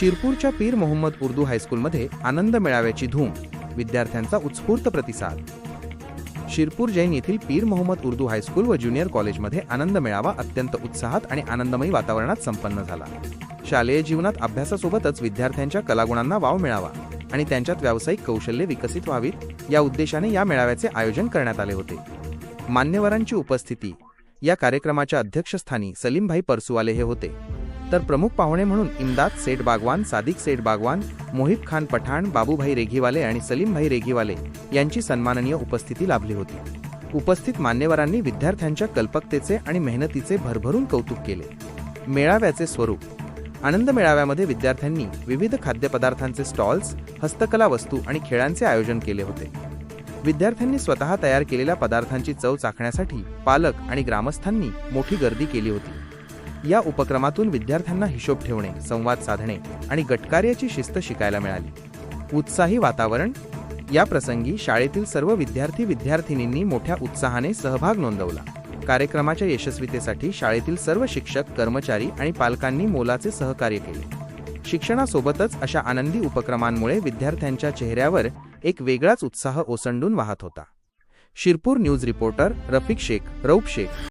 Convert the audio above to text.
शिरपूरच्या पीर मोहम्मद उर्दू हायस्कूलमध्ये आनंद मेळाव्याची धूम विद्यार्थ्यांचा उत्स्फूर्त प्रतिसाद. शिरपूर जैन येथील पीर मोहम्मद उर्दू हायस्कूल व ज्युनियर कॉलेजमध्ये आनंद मेळावा अत्यंत उत्साहात आणि आनंदमयी वातावरणात संपन्न झाला. शालेय जीवनात अभ्यासासोबतच विद्यार्थ्यांच्या कलागुणांना वाव मिळावा आणि त्यांच्यात व्यावसायिक कौशल्ये विकसित व्हावीत या उद्देशाने या मेळाव्याचे आयोजन करण्यात आले होते. मान्यवरांची उपस्थिती या कार्यक्रमाच्या अध्यक्षस्थानी सलीमभाई परसुवाले हे होते. तर प्रमुख पाहुणे म्हणून इमदाद सेठ बागवान सादिक सेठ बागवान मोहिब खान पठाण बाबूभाई रेघीवाले आणि सलीमभाई रेघीवाले यांची सन्माननीय उपस्थिती लाभली होती. उपस्थित मान्यवरांनी विद्यार्थ्यांच्या कल्पकतेचे आणि मेहनतीचे भरभरून कौतुक केले. मेळाव्याचे स्वरूप. आनंद मेळाव्यामध्ये विद्यार्थ्यांनी विविध खाद्यपदार्थांचे स्टॉल्स हस्तकला वस्तू आणि खेळांचे आयोजन केले होते. विद्यार्थ्यांनी स्वतः तयार केलेल्या पदार्थांची चव चाखण्यासाठी पालक आणि ग्रामस्थांनी मोठी गर्दी केली होती. या उपक्रमातून विद्यार्थ्यांना हिशोब ठेवणे संवाद साधणे आणि गटकार्याची शिस्त शिकायला मिळाली. उत्साही वातावरण या प्रसंगी शाळेतील सर्व विद्यार्थी विद्यार्थिनींनी मोठ्या उत्साहाने सहभाग नोंदवला. कार्यक्रमाच्या यशस्वीतेसाठी शाळेतील सर्व शिक्षक कर्मचारी आणि पालकांनी मोलाचे सहकार्य केले. शिक्षणासोबतच अशा आनंदी उपक्रमांमुळे विद्यार्थ्यांच्या चेहऱ्यावर एक वेगळाच उत्साह ओसंडून वाहत होता. Shirpur news reporter Rafiq Shaikh Rauf Shaikh.